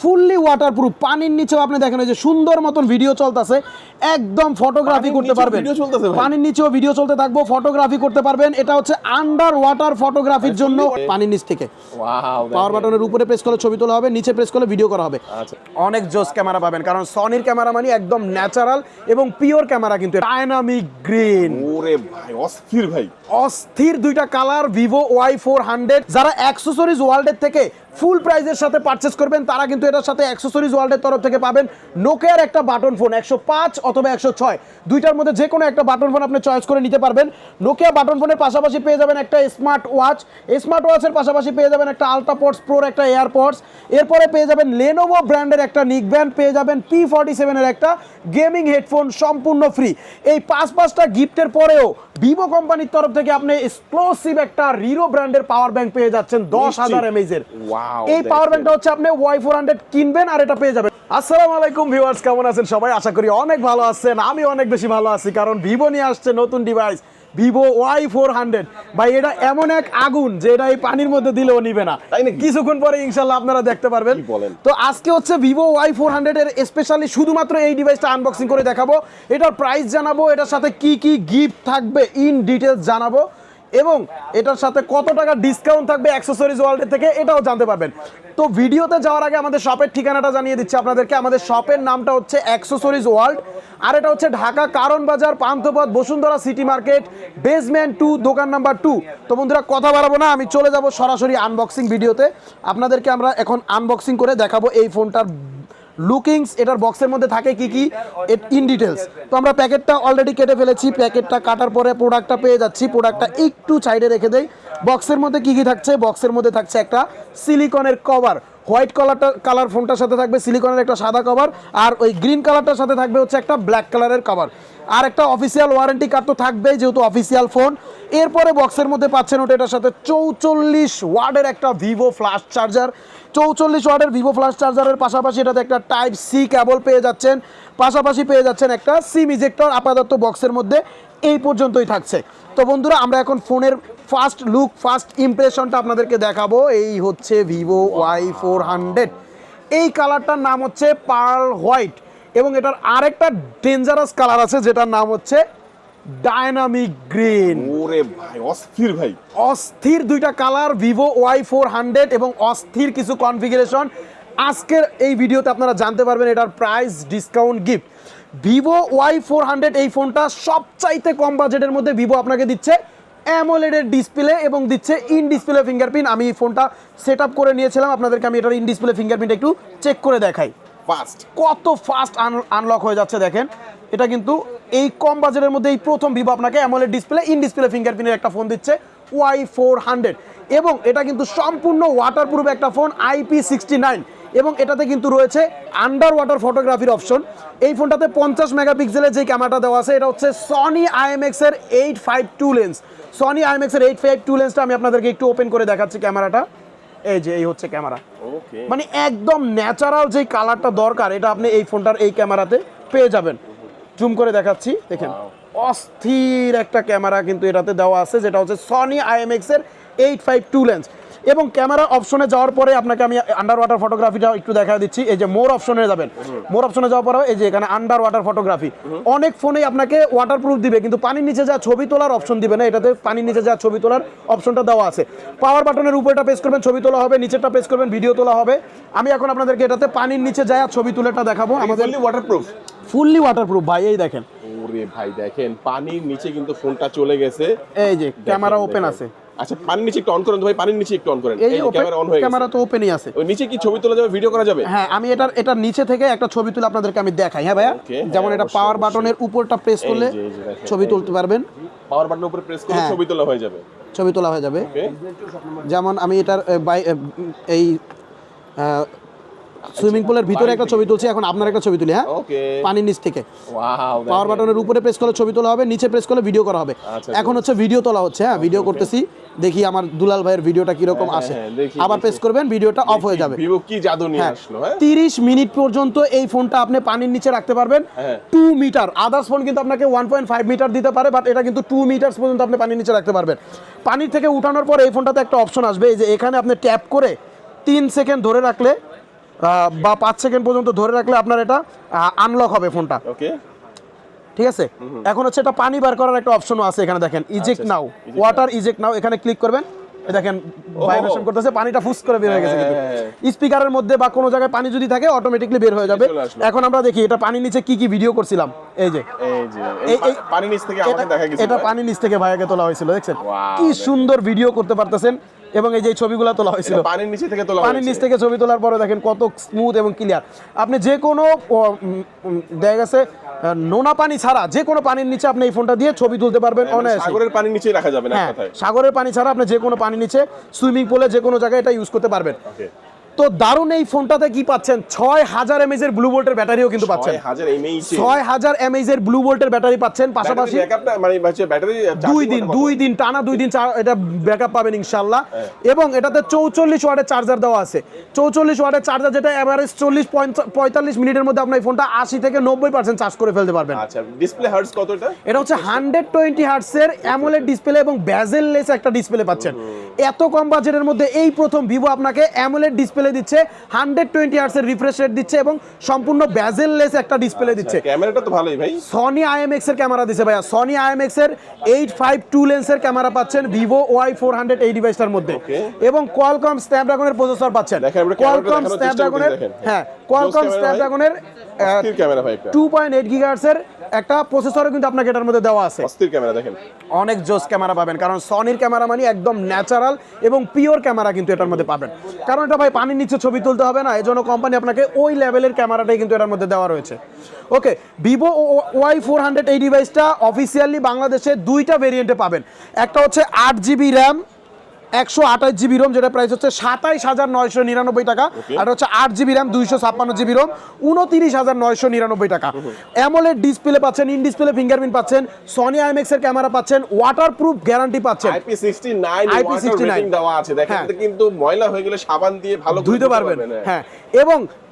Fully waterproof পানির নিচেও আপনি দেখেন ওই যে সুন্দর মতন ভিডিও চলতেছে। একদম ফটোগ্রাফি করতে পারবেন। পানির নিচেও ভিডিও চলতে থাকব ফটোগ্রাফি করতে পারবেন। এটা হচ্ছে আন্ডার ওয়াটার ফটোগ্রাফির জন্য পানির নিচ থেকে। পাওয়ার বাটনের উপরে প্রেস করলে ছবি তোলা হবে নিচে প্রেস করলে ভিডিও করা হবে। আচ্ছা। অনেক জোস ক্যামেরা পাবেন কারণ সনির ক্যামেরা মানে একদম ন্যাচারাল এবং পিওর ক্যামেরা কিন্তু। ডায়নামিক গ্রিন ওরে ভাই অস্থির ভাই। অস্থির দুইটা colour Vivo Y four hundred যারা অ্যাক্সেসরিজ ওয়ার্ল্ডের থেকে ফুল প্রাইজের সাথে পারচেস করবেন তারা কিন্তু এটার সাথে অ্যাক্সেসরিজ ওয়ার্ল্ডের তরফ থেকে পাবেন নোকিয়ার একটা বাটন ফোন একশো পাঁচ অথবা একশো ছয়। দুইটার মধ্যে যে কোনো একটা বাটন ফোন আপনি চয়েস করে নিতে পারবেন। নোকিয়া বাটন ফোনের পাশাপাশি পেয়ে যাবেন একটা স্মার্ট ওয়াচ স্মার্ট ওয়াচের পাশাপাশি পেয়ে যাবেন একটা আলট্রাপডস প্রোর একটা এয়ারপডস এরপরে পেয়ে যাবেন লেনোভো ব্র্যান্ডের একটা নিক ব্যান্ড পেয়ে যাবেন পি ফর্টি সেভেনের একটা গেমিং হেডফোন সম্পূর্ণ ফ্রি এই পাঁচ পাঁচটা গিফটের পরেও ভিভো কোম্পানির তরফ থেকে আপনি এক্সক্লুসিভ একটা রিরো ব্র্যান্ডের পাওয়ার ব্যাংক পেয়ে যাচ্ছেন দশ হাজার এমএজের এই পাওয়ার ব্যাংকটা হচ্ছে আপনি ওয়াই ফোর হান্ড্রেড কিনবেন আর এটা পেয়ে যাবেন। আসসালামু আলাইকুম ভিউয়ার্স কেমন আছেন সবাই? আশা করি অনেক ভালো আছেন। আমি অনেক বেশি ভালো আছি কারণ ভিভো নিয়ে আসছে নতুন device Vivo Y four hundred ভাই এটা এমন এক আগুন যে এটা এই পানির মধ্যে দিলেও নিবে না। তাই নাকি? কিছুক্ষণ পরে ইনশাল্লাহ আপনারা দেখতে পারবেন। বলেন? তো আজকে হচ্ছে ভিভো ওয়াই ফোর হান্ড্রেড এর স্পেশালি শুধুমাত্র এই ডিভাইসটা আনবক্সিং করে দেখাবো। এটার প্রাইস জানাব এটার সাথে কি কি গিফট থাকবে ইন ডিটেলস জানাব। এবং এটার সাথে কত টাকা ডিসকাউন্ট থাকবে অ্যাক্সেসরিজ ওয়ার্ল্ডের থেকে এটাও জানতে পারবেন। তো ভিডিওতে যাওয়ার আগে আমাদের শপের ঠিকানাটা জানিয়ে দিচ্ছি আপনাদেরকে। আমাদের শপের নামটা হচ্ছে অ্যাক্সেসরিজ ওয়ার্ল্ড আর এটা হচ্ছে Dhaka Karwan Bazar, Panthapath, Bashundhara city market basement two দোকান নাম্বার টু তো বন্ধুরা, কথা বাড়াবো না, আমি চলে যাব সরাসরি আনবক্সিং ভিডিওতে। আপনাদেরকে আমরা এখন আনবক্সিং করে দেখাবো এই ফোনটার লুকিংস এটার বক্সের মধ্যে থাকে কি কি? ইন ডিটেলস তো আমরা প্যাকেটটা অলরেডি কেটে ফেলেছি। প্যাকেটটা কাটার পরে প্রোডাক্টটা পেয়ে যাচ্ছি। প্রোডাক্টটা একটু সাইডে রেখে দেই। বক্সের মধ্যে কি কি থাকছে? বক্সের মধ্যে থাকছে একটা সিলিকনের কভার হোয়াইট কালারটা কালার ফোনটার সাথে থাকবে সিলিকনের একটা সাদা কভার আর ওই গ্রিন কালারটার সাথে থাকবে হচ্ছে একটা ব্ল্যাক কালারের কভার আর একটা অফিসিয়াল ওয়ারেন্টি কার্ড তো থাকবেই যেহেতু অফিসিয়াল ফোন এরপরে বক্সের মধ্যে পাচ্ছেন ওটা, এটার সাথে চৌচল্লিশ ওয়ার্ডের একটা ভিভো ফ্লাশ চার্জার চৌচল্লিশ ওয়ার্ডের ভিভো ফ্লাশ চার্জারের পাশাপাশি এটাতে একটা টাইপ সি কেবল পেয়ে যাচ্ছেন। পাশাপাশি পেয়ে যাচ্ছেন একটা সিম ইজেক্টর আপাতত বক্সের মধ্যে এই পর্যন্তই থাকছে। তো বন্ধুরা, আমরা এখন ফোনের ফার্স্ট লুক ফার্স্ট ইমপ্রেশনটা আপনাদেরকে দেখাবো। এই হচ্ছে ভিভো ওয়াই ফোর হান্ড্রেড। এই কালারটার নাম হচ্ছে পার্ল হোয়াইট এবং এটার আরেকটা ডেঞ্জারাস কালার আছে যেটার নাম হচ্ছে ডায়নামিক গ্রিন ওরে ভাই অস্থির ভাই। অস্থির দুইটা colour Vivo Y four hundred এবং অস্থির কিছু কনফিগারেশন আজকের এই ভিডিওতে আপনারা জানতে পারবেন এটার price discount gift Vivo Y four hundred এই ফোনটা সবচাইতে কম বাজেটের মধ্যে ভিভো আপনাকে দিচ্ছে অ্যামোলেডের ডিসপ্লে এবং দিচ্ছে ইন ডিসপ্লে ফিঙ্গারপ্রিন্ট আমি এই ফোনটা সেট আপ করে নিয়েছিলাম আপনাদেরকে আমি এটার ইন ডিসপ্লে ফিঙ্গারপ্রিন্ট একটু চেক করে দেখাই। ফাস্ট কত ফাস্ট আনলক হয়ে যাচ্ছে দেখেন। এটা কিন্তু এই কম বাজারের মধ্যে এই প্রথম ভিভো আপনাকে অ্যামোলেড ডিসপ্লে ইন ডিসপ্লে ফিঙ্গারপ্রিন্টের একটা ফোন দিচ্ছে ওয়াই ফোর হান্ড্রেড এবং এটা কিন্তু সম্পূর্ণ ওয়াটারপ্রুফ একটা ফোন আইপি সিক্সটি নাইন এবং এটাতে কিন্তু রয়েছে আন্ডার ওয়াটার ফটোগ্রাফির অপশন এই ফোনটাতে পঞ্চাশ মেগাপিক্সেলের যে ক্যামেরাটা দেওয়া আছে, এটা হচ্ছে সনি আইএমএক্স এর eight five two lens Sony IMX এর এইট ফাইভ টু লেন্সটা আমি আপনাদেরকে একটু ওপেন করে দেখাচ্ছি ক্যামেরাটা এই যে এই হচ্ছে ক্যামেরা। ওকে মানে একদম ন্যাচারাল যে কালারটা দরকার এটা আপনি এই ফোনটার এই ক্যামেরাতে পেয়ে যাবেন। জুম করে দেখাচ্ছি দেখেন। অস্থির একটা ক্যামেরা কিন্তু এটাতে দেওয়া আছে, যেটা হচ্ছে সনি আইএমএক্স এর এইট ফাইভ টু লেন্স এবং ক্যামেরা অপশনে যাওয়ার পরে আপনাকে আমি আন্ডার ওয়াটার ফটোগ্রাফিটা একটু দেখা দিচ্ছি। এই যে মোর অপশনে যাবেন। মোর অপশনে যাওয়ার পরে এই যে এখানে আন্ডার ওয়াটার ফটোগ্রাফি অনেক ফোনে আপনাকে ওয়াটারপ্রুফ দিবে, কিন্তু পানির নিচে যা ছবি তোলার অপশন দিবে না, এটাতে পানির নিচে যা ছবি তোলার অপশনটা দেওয়া আছে। পাওয়ার বাটনের উপরটা প্রেস করবেন, ছবি তোলা হবে, নিচেরটা প্রেস করবেন ভিডিও তোলা হবে। আমি এখন আপনাদেরকে এটাতে পানির নিচে যা ছবি তুলেটা দেখাবো। আমাদের আমাদের ওয়াটারপ্রুফ ফুললি ওয়াটারপ্রুফ ভাই এই দেখেন। ওরে ভাই দেখেন পানির নিচে কিন্তু ফোনটা চলে গেছে। এই যে ক্যামেরা ওপেন আছে। আচ্ছা পানির নিচে একটু অন করেন ভাই পানির নিচে একটু অন করেন। এই ক্যামেরা অন হয়ে গেছে। ক্যামেরা তো ওপেনই আছে। ওই নিচে কি ছবি তোলা যাবে ভিডিও করা যাবে? হ্যাঁ আমি এটার এটার নিচে থেকে একটা ছবি তুলে আপনাদেরকে আমি দেখাই হ্যাঁ ভাইয়া? যেমন হ্যাঁ, এটা পাওয়ার বাটনের উপরটা প্রেস করলে ছবি তুলতে পারবেন। পাওয়ার বাটনের উপরে প্রেস করে হ্যাঁ। ছবি তোলা হয়ে যাবে। ছবি তোলা হয়ে যাবে। যেমন আমি এটার এই সুইমিং পুলের ভিতরে একটা ছবি তুলছি এখন আপনার একটা ছবি তুলি হ্যাঁ? পানির নিচ থেকে। পাওয়ার বাটনের উপরে প্রেস করলে ছবি তোলা হবে নিচে প্রেস করলে ভিডিও করা হবে। আচ্ছা, এখন হচ্ছে ভিডিও তোলা হচ্ছে হ্যাঁ? ভিডিও করতেছি দেখি আমার দুলাল ভাইয়ের ভিডিওটা কীরকম হ্যাঁ, আসে। হ্যাঁ, আবার প্রেস করবেন ভিডিওটা অফ হয়ে যাবে। ভিভো কি জাদু নিয়ে হ্যাঁ আসলো হ্যাঁ? তিরিশ মিনিট পর্যন্ত এই ফোনটা আপনি পানির নিচে রাখতে পারবেন। হ্যাঁ। টু মিটার আদার্স ফোন কিন্তু আপনাকে ওয়ান পয়েন্ট ফাইভ মিটার দিতে পারে বাট এটা কিন্তু টু মিটার্স পর্যন্ত আপনি পানির নিচে রাখতে পারবেন। পানির থেকে উঠানোর পর এই ফোনটাতে একটা অপশন আসবে এই যে এখানে আপনি ট্যাপ করে তিন সেকেন্ড ধরে রাখলে বা পাঁচ সেকেন্ড পর্যন্ত ধরে রাখলে আপনার এটা আনলক হবে ফোনটা। ওকে ঠিক আছে? এখন হচ্ছে এটা পানি বার করার একটা অপশনও আছে এখানে দেখেন। Eject now water eject now এখানে ক্লিক করবেন। দেখেন ভাইব্রেশন করতেছে পানিটা ফুস করে বের হয়ে গেছে কিন্তু। হ্যাঁ। স্পিকারের মধ্যে বা কোনো জায়গায় পানি যদি থাকে অটোমেটিকলি বের হয়ে যাবে। এখন আমরা দেখি এটা পানির নিচে কি কি ভিডিও করছিলাম? এই যে। এই যে এই এই- এই- পা- পানির নিচ থেকে আমাকে দেখা গেছে এটা পানির নিচ থেকে ভাইয়াকে তোলা হয়েছিল দেখছেন? কি সুন্দর ভিডিও করতে পারতেছেন। এবং এই যে ছবিগুলো তোলা হয়েছিল। পানির নিচে থেকে তোলা পানির নিচ থেকে ছবি তোলার পরে দেখেন কত স্মুথ এবং ক্লিয়ার আপনি যে কোনো দেখা গেছে নোনা পানি ছাড়া যে কোনো পানির নিচে আপনি এই ফোনটা দিয়ে ছবি তুলতে পারবেন অনেক সাগরের পানির নিচে রাখা যাবে না হ্যাঁ সাগরের পানি ছাড়া আপনি যে কোনো পানি নিচে সুইমিং পুলে যে কোনো জায়গায় এটা ইউজ করতে পারবেন। তো দারুণ এই ফোনটাতে কি পাচ্ছেন? ছয় হাজার এমএজ এর ব্লু ভোল্টের ব্যাটারিও কিন্তু পাচ্ছেন। ছয় হাজার এমএজ এর ব্লু ভোল্টের ব্যাটারি পাচ্ছেন পাশাপাশি মানে ব্যাটারি দুই দিন দুই দিন টানা দুই দিন এটা ব্যাকআপ পাবেন ইনশাল্লাহ হ্যাঁ। এবং এটাতে চৌচল্লিশ ওয়াটের চার্জার দেওয়া আছে। চৌচল্লিশ ওয়াটের চার্জার যেটা এভারেজ চল্লিশ পঁয়তাল্লিশ মিনিটের মধ্যে আপনার এই ফোনটা আশি থেকে নব্বই পার্সেন্ট চার্জ করে ফেলতে পারবেন। আচ্ছা ডিসপ্লে হার্টস কত এটা? হচ্ছে হান্ড্রেড টোয়েন্টি হার্টসের অ্যামোলেড ডিসপ্লে এবং বেজেললেস একটা ডিসপ্লে পাচ্ছেন। এত কম বাজেটের মধ্যে এই প্রথম ভিভো আপনাকে অ্যামোলেড ডিসপ্লে দিচ্ছে হান্ড্রেড টোয়েন্টি হার্টসের রিফ্রেশ রেট দিচ্ছে এবং সম্পূর্ণ বেজেললেস একটা ডিসপ্লে দিচ্ছে। ক্যামেরাটা তো ভালোই ভাই। সনি আইএমএক্স এর ক্যামেরা দিছে ভাইয়া। সনি আইএমএক্স এর এইট ফাইভ টু লেন্সের ক্যামেরা পাচ্ছেন ভিভো ওয়াই ফোর হান্ড্রেড এই ডিভাইসটার মধ্যে। এবং কোয়ালকম স্ন্যাপড্রাগনের প্রসেসর পাচ্ছেন। কোয়ালকম স্ন্যাপড্রাগনের হ্যাঁ কোয়ালকম। স্ন্যাপড্রাগনের ক্যামেরা ভাই। টু পয়েন্ট এইট একটা। প্রসেসরও কিন্তু আপনাকে এটার মধ্যে দেওয়া আছে। অস্থির ক্যামেরা দেখেন। অনেক জোস ক্যামেরা পাবেন কারণ সনির ক্যামেরা মানে একদম ন্যাচারাল এবং পিওর ক্যামেরা কিন্তু এটার মধ্যে পাবেন। কারণ এটা ভাই পানির নিচে ছবি তুলতে হবে না, এজন্য কোম্পানি আপনাকে ওই লেভেলের ক্যামেরাটাই কিন্তু এটার মধ্যে দেওয়া রয়েছে। Okay Vivo Y four hundred এই ডিভাইসটা অফিসিয়ালি বাংলাদেশে দুইটা ভেরিয়েন্টে পাবেন। একটা হচ্ছে আট জিবি র্যাম একশো আঠাশ জিবি রোম যেটা প্রাইস হচ্ছে সাতাইশ হাজার নয়শো নিরানব্বই টাকা। আর হচ্ছে আট জিবি র্যাম দুইশো ছাপ্পান্ন জিবি রোম উনতিরিশ হাজার নয়শো নিরানব্বই টাকা। অ্যামোলেড ডিসপ্লে পাচ্ছেন ইন ডিসপ্লে ফিঙ্গারপ্রিন্ট পাচ্ছেন সনি আইমেক্স এর ক্যামেরা পাচ্ছেন ওয়াটার প্রুফ গ্যারান্টি পাচ্ছেন IP sixty nine IP sixty nine দেওয়া আছে। দেখেন হ্যাঁ। কিন্তু ময়লা হয়ে গেলে সাবান দিয়ে ভালো ধুইতে পারবেন। হ্যাঁ। এবং এ- এ-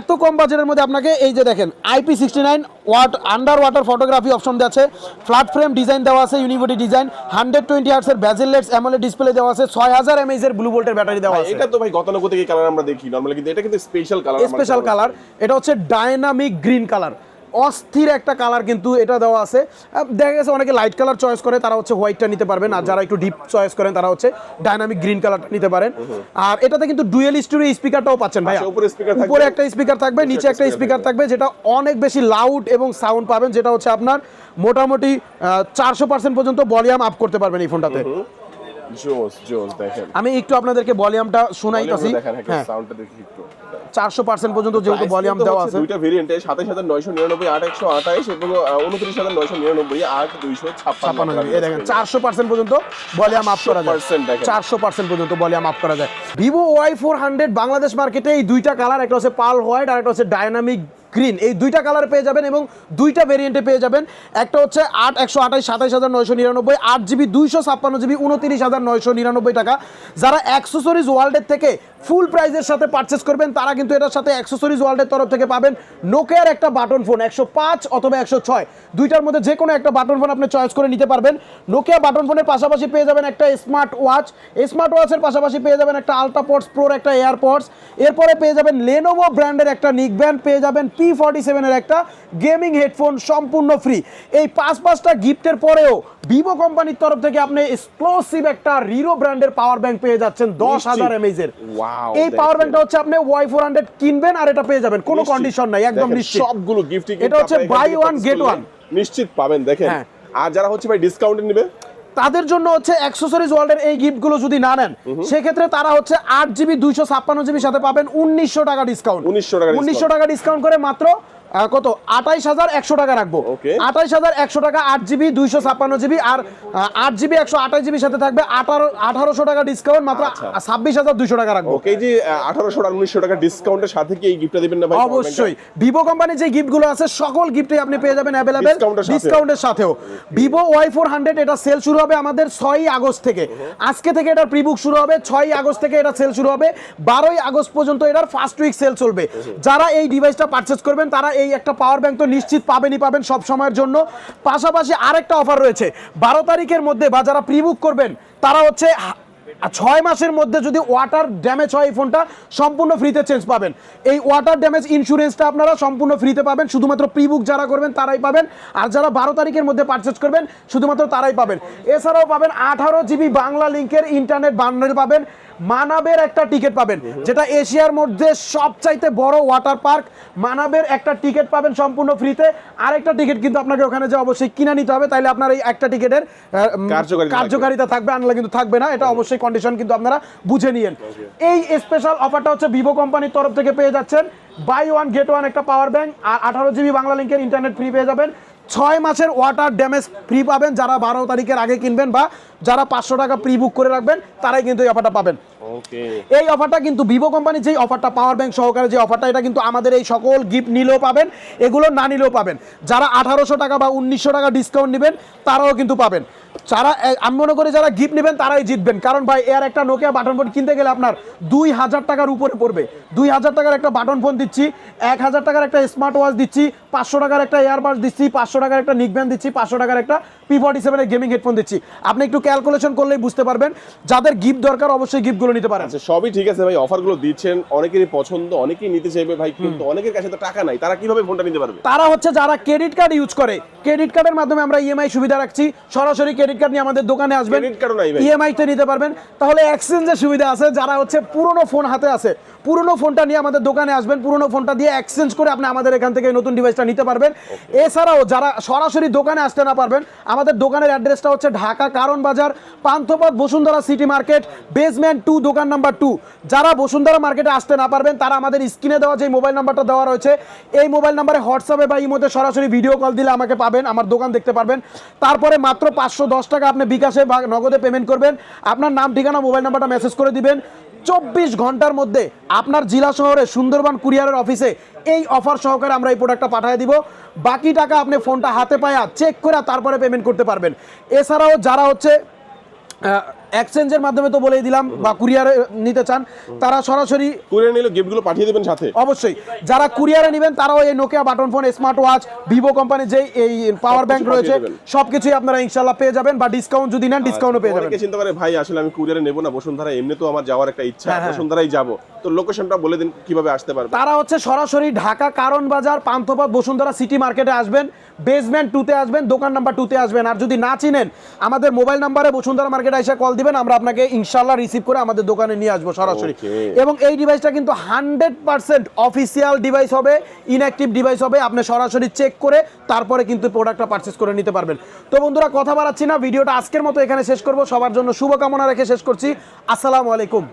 এত কম বাজেটের মধ্যে আপনাকে এই যে দেখেন IP sixty nine watt under water photography option দেওয়া আছে ফ্ল্যাট ফ্রেম ডিজাইন দেওয়া আছে ইউনিভার্টি ডিজাইন হান্ড্রেড টোয়েন্টি আর্টসের ব্যাজেল ব্যাজেলেটস অ্যামোলেড ডিসপ্লে দেওয়া আছে ছয় হাজার এমএইচ এর ব্লু বোল্টের ব্যাটারি দেওয়া আছে। এটা তো ভাই গতানুগতিক কালার আমরা দেখি নর্মালি কিন্তু এটা কিন্তু স্পেশাল কালার স্পেশাল কালার এটা হচ্ছে ডায়নামিক গ্রিন কালার অস্থির একটা কালার কিন্তু এটা দেওয়া আছে। দেখা গেছে অনেকে লাইট কালার চয়েস করে তারা হচ্ছে হোয়াইটটা নিতে পারবেন। আর যারা একটু ডিপ চয়েস করেন তারা হচ্ছে ডায়নামিক গ্রিন কালারটা নিতে পারেন। আর এটাতে কিন্তু ডুয়েল স্টোরি স্পিকারটাও পাচ্ছেন ভাই আচ্ছা, উপরে উপরে একটা স্পিকার থাকবে নিচে একটা স্পিকার থাকবে। যেটা অনেক বেশি লাউড এবং সাউন্ড পাবেন যেটা হচ্ছে আপনার মোটামুটি চারশো পার্সেন্ট পর্যন্ত ভলিউম আপ করতে পারবেন এই ফোনটাতে জোস জোস দেখেন। আমি একটু আপনাদেরকে ভলিউমটা শোনাইতাছি হ্যাঁ। সাউন্ডটা দেখি একটু। চারশো পার্সেন্ট পর্যন্ত যেহেতু ভলিউম দেওয়া আছে। দুইটা ভেরিয়েন্টে সাতাশ হাজার নয়শো নিরানব্বই আট একশো আঠাইশ এবং উনত্রিশ হাজার নয়শো নিরানব্বই আট দুইশো ছাপ্পান্ন ছাপ্পান্ন জিবি এই দেখেন চারশো পার্সেন্ট পর্যন্ত ভলিউম আপ করা যায়। 400% চারশো পার্সেন্ট পর্যন্ত ভলিউম আপ করা যায়। ফোর হান্ড্রেড বাংলাদেশ মার্কেটে এই দুইটা কালার একটা হচ্ছে পাল হোয়াইট আর একটা হচ্ছে ডায়নামিক গ্রিন। এই দুইটা কালার পেয়ে যাবেন এবং দুইটা ভেরিয়েন্টে পেয়ে যাবেন। একটা হচ্ছে আট একশো আঠাশ, সাতাইশ হাজার নয়শো নিরানব্বই, আট জিবি দুইশো ছাপ্পান্ন জিবি, উনতিরিশ হাজার নয়শো নিরানব্বই টাকা। যারা অ্যাক্সেসরিজ ওয়ার্ল্ডের থেকে ফুল প্রাইজের সাথে পারচেস করবেন, তারা কিন্তু এটার সাথে অ্যাক্সেসরিজ ওয়ার্ল্ডের তরফ থেকে পাবেন নোকিয়ার একটা বাটন ফোন একশো পাঁচ অথবা একশো ছয়। দুইটার মধ্যে যে কোনো একটা বাটন ফোন আপনি চয়েস করে নিতে পারবেন। নোকিয়া বাটন ফোনের পাশাপাশি পেয়ে যাবেন একটা স্মার্ট ওয়াচ স্মার্ট ওয়াচের পাশাপাশি পেয়ে যাবেন একটা আলট্রাপডস প্রোর একটা এয়ারপডস এরপরে পেয়ে যাবেন লেনোভো ব্র্যান্ডের একটা নিক ব্যান্ড পেয়ে যাবেন পি ফর্টি সেভেনের একটা গেমিং হেডফোন সম্পূর্ণ ফ্রি এই পাঁচ পাঁচটা গিফটের পরেও ভিভো কোম্পানির তরফ থেকে আপনি এক্সক্লুসিভ একটা রিরো ব্র্যান্ডের পাওয়ার ব্যাংক পেয়ে যাচ্ছেন দশ হাজার এমএইচ এর। এই পাওয়ার ব্যাংকটা হচ্ছে আপনি ওয়াই ফোর হান্ড্রেড কিনবেন আর এটা পেয়ে যাবেন। কোনো কন্ডিশন নাই একদম নিশ্চিত। সবগুলো গিফট এটা হচ্ছে buy one, get one। নিশ্চিত পাবেন দেখেন। হ্যাঁ। আর যারা হচ্ছে ভাই ডিসকাউন্টে নেবে? তাদের জন্য হচ্ছে অ্যাক্সেসরিজ ওয়ার্ল্ডের এই গিফটগুলো যদি না নেন সেক্ষেত্রে তারা হচ্ছে আট জিবি দুইশো ছাপ্পান্ন জিবির সাথে পাবেন উনিশশো টাকা ডিসকাউন্ট 1900 টাকা উনিশশো টাকা ডিসকাউন্ট করে মাত্র কত? আঠাইশ হাজার একশো টাকা রাখব. আঠাইশ হাজার একশো টাকা আট জিবি দুইশো ছাপ্পান্ন জিবি আর আট জিবি একশো আঠাশ জিবির সাথে থাকবে আঠারো আঠারোশো টাকা ডিসকাউন্ট মাত্র আচ্ছা। ছাব্বিশ হাজার দুইশো টাকা রাখব। ওকে যে আঠারোশো আর উনিশশো টাকা ডিসকাউন্টের সাথে কি এই গিফটটা দিবেন না ভাই? অবশ্যই। ভিভো কোম্পানির যে গিফটগুলো আছে সকল গিফটে আপনি পেয়ে যাবেন অ্যাভেলেবেল ডিসকাউন্টের সাথেও। ভিভো ওয়াই ফোর হান্ড্রেড এটা সেল শুরু হবে আমাদের ছয়ই আগস্ট থেকে। আজকে থেকে এটার প্রিবুক শুরু হবে ছয়ই আগস্ট থেকে এটা সেল শুরু হবে। বারোই আগস্ট পর্যন্ত এটার ফার্স্ট উইক সেল চলবে। যারা এই ডিভাইসটা পারচেস করবেন তারা এই একটা পাওয়ার ব্যাংক তো নিশ্চিত পাবেনই পাবেন সব সময়ের জন্য। পাশাপাশি আরেকটা অফার রয়েছে। বারো তারিখের মধ্যে বা যারা প্রিবুক করবেন, তারা হচ্ছে ছয় মাসের মধ্যে যদি ওয়াটার ড্যামেজ হয় এই ফোনটা সম্পূর্ণ ফ্রিতে চেঞ্জ পাবেন। এই ওয়াটার ড্যামেজ ইন্স্যুরেন্সটা আপনারা সম্পূর্ণ ফ্রিতে পাবেন। শুধুমাত্র প্রি বুক যারা করবেন, তারাই পাবেন। আর যারা বারো তারিখের মধ্যে পারচেজ করবেন, শুধুমাত্র তারাই পাবেন। এছাড়াও পাবেন আঠারো জিবি বাংলা লিঙ্কের ইন্টারনেট বান্ডেল পাবেন। মানাবের একটা টিকিট পাবেন। যেটা এশিয়ার মধ্যে সবচাইতে বড় ওয়াটার পার্ক। মানাবের একটা টিকিট পাবেন সম্পূর্ণ ফ্রিতে। আরেকটা টিকিট কিন্তু আপনাকে ওখানে যে অবশ্যই কিনে নিতে হবে তাইলে আপনার এই একটা টিকিটের কার্যকারিতা থাকবে। কার্যকারিতা থাকবে আনলে কিন্তু থাকবে না। এটা অবশ্যই কন্ডিশন কিন্তু আপনারা বুঝে নিয়েন। এই স্পেশাল অফারটা হচ্ছে ভিভো কোম্পানির তরফ থেকে পেয়ে যাচ্ছেন। বাই ওয়ান গেট ওয়ান একটা পাওয়ার ব্যাংক আর আঠারো জিবি বাংলা লিঙ্কের ইন্টারনেট ফ্রি পেয়ে যাবেন। ছয় মাসের ওয়াটার ড্যামেজ ফ্রি পাবেন। যারা বারো তারিখের আগে কিনবেন বা যারা পাঁচশো টাকা প্রি বুক করে রাখবেন তারাই কিন্তু এই অফারটা পাবেন। এই অফারটা কিন্তু ভিভো কোম্পানির যেই অফারটা পাওয়ার ব্যাংক সহকারে যে অফারটা এটা কিন্তু আমাদের এই সকল গিফট নিলেও পাবেন এগুলো না নিলেও পাবেন। যারা আঠারোশো টাকা বা উনিশশো টাকা ডিসকাউন্ট নেবেন তারাও কিন্তু পাবেন। যারা আমি মনে করি যারা গিফট নেবেন তারাই জিতবেন। কারণ ভাই এর একটা নোকিয়া বাটন ফোন কিনতে গেলে আপনার দুই হাজার টাকার উপরে পড়বে। দুই হাজার টাকার একটা বাটন ফোন দিচ্ছি এক হাজার টাকার একটা স্মার্ট ওয়াচ দিচ্ছি পাঁচশো টাকার একটা এয়ারবাস দিচ্ছি পাঁচশো টাকার একটা নিকব্যান্ড দিচ্ছি পাঁচশো টাকার একটা পি ফর্টি সেভেনের গেমিং হেডফোন দিচ্ছি। আপনি একটু ক্যালকুলেশন করলেই বুঝতে পারবেন। যাদের গিফট দরকার অবশ্যই গিফটগুলো নিতে পারেন। আচ্ছা সবই ঠিক আছে ভাই অফারগুলো দিচ্ছেন অনেকেরই পছন্দ অনেকেই নিতে চাইবে ভাই কিন্তু অনেকের কাছে তো টাকা নাই তারা কীভাবে ফোনটা নিতে পারবে? তারা হচ্ছে যারা ক্রেডিট কার্ড ইউজ করে ক্রেডিট কার্ডের মাধ্যমে আমরা ইএমআই সুবিধা রাখছি। সরাসরি ক্রেডিট কার্ড নিয়ে আমাদের দোকানে আসবেন। Card ও নাই ভাই। ইএমআই তে নিতে পারবেন। তাহলে এক্সচেঞ্জের সুবিধা আছে যারা হচ্ছে পুরনো ফোন হাতে আছে পুরনো ফোনটা নিয়ে আমাদের দোকানে আসবেন পুরনো ফোনটা দিয়ে এক্সচেঞ্জ করে আপনি আমাদের এখান থেকে নতুন ডিভাইসটা নিতে পারবেন। এছাড়াও যারা সরাসরি দোকানে আসতে না পারবেন আমাদের দোকানের অ্যাড্রেসটা হচ্ছে Dhaka Karwan Bazar Panthapath Bashundhara city market basement two দোকান নাম্বার টু যারা বসুন্ধরা মার্কেটে আসতে না পারবেন তারা আমাদের স্ক্রিনে দেওয়া যে মোবাইল নাম্বারটা দেওয়া রয়েছে এই মোবাইল নাম্বারে হোয়াটসঅ্যাপে বা ইমোতে সরাসরি ভিডিও কল দিলে আমাকে পাবেন আমার দোকান দেখতে পারবেন। তারপরে মাত্র পাঁচশো দশ টাকা আপনি বিকাশে বা নগদে পেমেন্ট করবেন। আপনার নাম ঠিকানা মোবাইল নাম্বারটা মেসেজ করে দিবেন। চব্বিশ ঘণ্টার মধ্যে আপনার জেলা শহরে সুন্দরবন কুরিয়ারের অফিসে এই অফার সহকারে আমরা এই প্রোডাক্টটা পাঠিয়ে দিব। বাকি টাকা আপনি ফোনটা হাতে পায়া চেক করে তারপরে পেমেন্ট করতে পারবেন। এছাড়াও যারা হচ্ছে এক্সচেঞ্জের মাধ্যমে তো বলেই দিলাম বা কুরিয়ারে নিতে চান তারা সরাসরি কুরিয়ার নিলে গিফটগুলো পাঠিয়ে দেবেন সাথে। অবশ্যই। যারা কুরিয়ারে নেবেন তারাও এই Nokia button phone smart watch Vivo কোম্পানির যে এই পাওয়ার ব্যাংক রয়েছে দেবেন। সবকিছুই আপনারা ইনশাল্লাহ পেয়ে যাবেন বা ডিসকাউন্ট যদি নেন ডিসকাউন্টও পেয়ে যাবেন। চিন্তা করে ভাই আসলে আমি কুরিয়ারে নেব না বসুন্ধরা এমনি তো আমার যাওয়ার একটা ইচ্ছা হ্যাঁ, হ্যাঁ। বসুন্ধরাই যাব। তো লোকেশনটা বলে দিন কীভাবে আসতে পারবে তারা হচ্ছে সরাসরি ঢাকা কারণ বাজার পান্থপথ বসুন্ধরা সিটি মার্কেটে আসবেন বেসমেন্ট টুতে আসবেন দোকান নাম্বার টুতে আসবেন। আর যদি না চিনেন আমাদের মোবাইল নাম্বারে বসুন্ধরা মার্কেটে এসে কল দিবেন। আমরা আপনাকে ইনশাল্লাহ রিসিভ করে আমাদের দোকানে নিয়ে আসব সরাসরি। এবং এই ডিভাইসটা কিন্তু হান্ড্রেড পার্সেন্ট অফিসিয়াল ডিভাইস হবে ইনঅ্যাক্টিভ ডিভাইস হবে আপনি সরাসরি চেক করে তারপরে কিন্তু প্রোডাক্টটা পারচেস করে নিতে পারবেন। তো বন্ধুরা কথা বাড়াচ্ছি না ভিডিওটা আজকের মতো এখানে শেষ করব। সবার জন্য শুভকামনা রেখে শেষ করছি। আসসালামু আলাইকুম।